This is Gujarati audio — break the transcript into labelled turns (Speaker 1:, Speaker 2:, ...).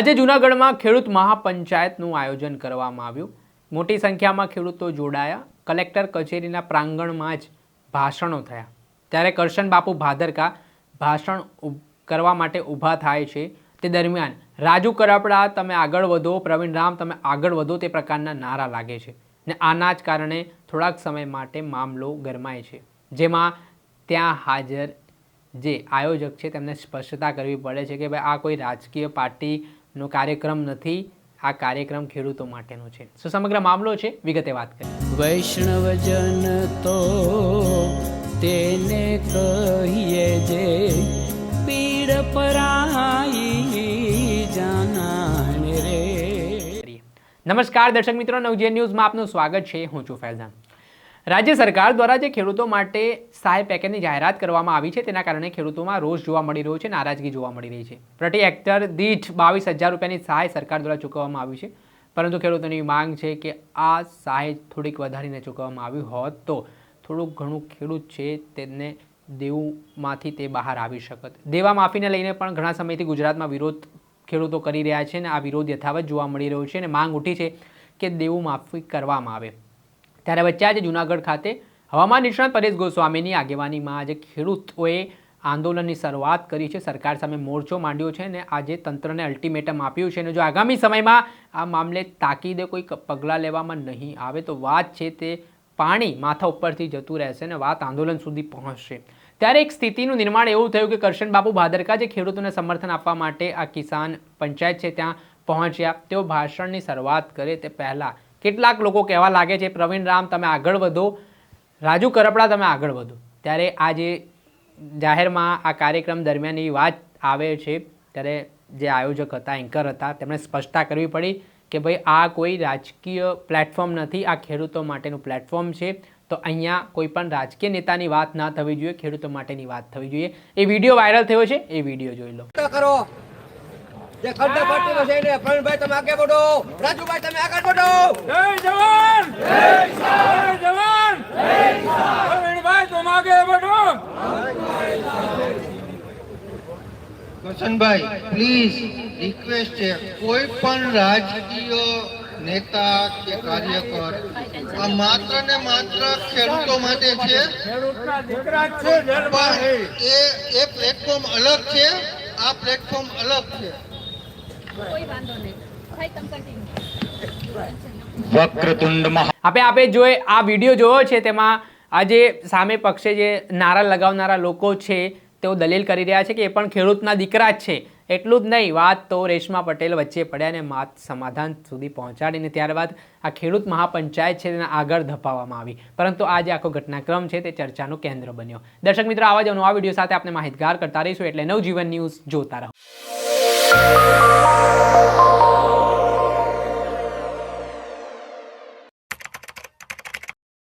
Speaker 1: આજે જૂનાગઢમાં ખેડૂત મહાપંચાયતનું આયોજન કરવામાં આવ્યું. મોટી સંખ્યામાં ખેડૂતો જોડાયા. કલેક્ટર કચેરીના પ્રાંગણમાં જ ભાષણો થયા. ત્યારે કરશન બાપુ ભાદરકા ભાષણ કરવા માટે ઊભા થાય છે તે દરમિયાન, રાજુ કરાપડા, તમે આગળ વધો, પ્રવીણ રામ, તમે આગળ વધો તે પ્રકારના નારા લાગે છે ને આના જ કારણે થોડાક સમય માટે મામલો ગરમાય છે. જેમાં ત્યાં હાજર જે આયોજક છે તેમને સ્પષ્ટતા કરવી પડે છે કે ભાઈ, આ કોઈ રાજકીય પાર્ટીનો કાર્યક્રમ નથી આ કાર્યક્રમ ખેડૂતો માટેનો છે. શું સમગ્ર મામલો છે વિગતે વાત કરીએ.
Speaker 2: વૈષ્ણવજન તો તેને કહીએ જે પીડ પરાઈ જાનાને રે.
Speaker 1: નમસ્કાર દર્શક મિત્રો. નવજીવન ન્યૂઝમાં આપનું સ્વાગત છે. હું છું ફૈઝાન. રાજ્ય સરકાર દ્વારા જે ખેડૂતો માટે સહાય પેકેજની જાહેરાત કરવામાં આવી છે, તેના કારણે ખેડૂતોમાં રોષ જોવા મળી રહ્યો છે નારાજગી જોવા મળી રહી છે. પ્રતિ હેક્ટર દીઠ બાવીસ હજાર રૂપિયાની સહાય સરકાર દ્વારા ચૂકવવામાં આવી છે. પરંતુ ખેડૂતોની માંગ છે કે આ સહાય થોડીક વધારીને ચૂકવવામાં આવી હોત તો થોડુંક ઘણું ખેડૂત છે તેને દેવુંમાંથી તે બહાર આવી શકત. દેવા માફીને લઈને પણ ઘણા સમયથી ગુજરાતમાં વિરોધ ખેડૂતો કરી રહ્યા છે અને આ વિરોધ યથાવત જોવા મળી રહ્યો છે અને માંગ ઉઠી છે કે દેવું માફી કરવામાં આવે. ત્યારે વચ્ચે આજે જૂનાગઢ ખાતે હવામાન નિષ્ણાત પરેશ ગોસ્વામીની આગેવાનીમાં આજે ખેડૂતોએ આંદોલનની શરૂઆત કરી છે. સરકાર સામે મોરચો માંડ્યો છે અને આજે તંત્રને અલ્ટિમેટમ આપ્યું છે અને જો આગામી સમયમાં આ મામલે તાકીદે કોઈ પગલાં લેવામાં નહીં આવે તો વાત છે તે પાણી માથા ઉપરથી જતું રહેશે અને વાત આંદોલન સુધી પહોંચશે. ત્યારે એક સ્થિતિનું નિર્માણ એવું થયું કે કરશન બાપુ ભાદરકા જે ખેડૂતોને સમર્થન આપવા માટે આ કિસાન પંચાયત છે ત્યાં પહોંચ્યા. તેઓ ભાષણની શરૂઆત કરે તે પહેલાં કેટલાક લોકો કહેવા લાગે છે, પ્રવીણ રામ, તમે આગળ વધો. રાજુ કરપડા, તમે આગળ વધો. ત્યારે આ જે જાહેરમાં આ કાર્યક્રમ દરમિયાન એ વાત આવે છે, ત્યારે જે આયોજક હતા એન્કર હતા, તેમણે સ્પષ્ટતા કરવી પડી કે ભાઈ, આ કોઈ રાજકીય પ્લેટફોર્મ નથી, આ ખેડૂતો માટેનું પ્લેટફોર્મ છે. તો અહીંયા કોઈ પણ રાજકીય નેતાની વાત ના થવી જોઈએ, ખેડૂતો માટેની વાત થવી જોઈએ. એ વીડિયો વાયરલ થયો છે, એ વીડિયો જોઈ લો.
Speaker 3: કરો. જે ખડતા પડતી હશે એને પ્રવીણભાઈ તમે આગળ બોડો રાજુભાઈ તમે આગળ બોડો
Speaker 4: જય જવાન! જય જવાન! પ્રવીણભાઈ તમે આગળ બોડો
Speaker 5: કરશનભાઈ પ્લીઝ રિક્વેસ્ટ છે કોઈ પણ રાજકીય નેતા કે કાર્યકર આ માત્ર ને માત્ર ખેડૂતો માટે છે? એ એ પ્લેટફોર્મ અલગ છે? આ પ્લેટફોર્મ અલગ છે?
Speaker 6: કોઈ વાંધો નહીં. ભાઈ તમે કન્ટિન્યુ
Speaker 7: વક્રતુંડ મહા
Speaker 1: આપે આપે જોઈ આ વીડિયો જોયો છે તેમાં આજે સામે પક્ષે જે નારા લગાવનારા લોકો છે તેઓ દલીલ કરી રહ્યા છે કે એ પણ ખેડૂતના દીકરા જ છે. એટલું જ નહીં વાત તો રેશમા પટેલ વચ્ચે પડ્યા અને માત સમાધાન સુધી પહોંચાડીને ત્યારબાદ આ ખેડૂત મહાપંચાયત છે તેને આગળ ધપાવવામાં આવી. પરંતુ આ જે આખો ઘટનાક્રમ છે તે ચર્ચાનું કેન્દ્ર બન્યો. દર્શક મિત્રો આવા જ નવા વીડિયો સાથે આપણે માહિતગાર કરતા રહીશું એટલે નવજીવન ન્યૂઝ જોતા રહો. Música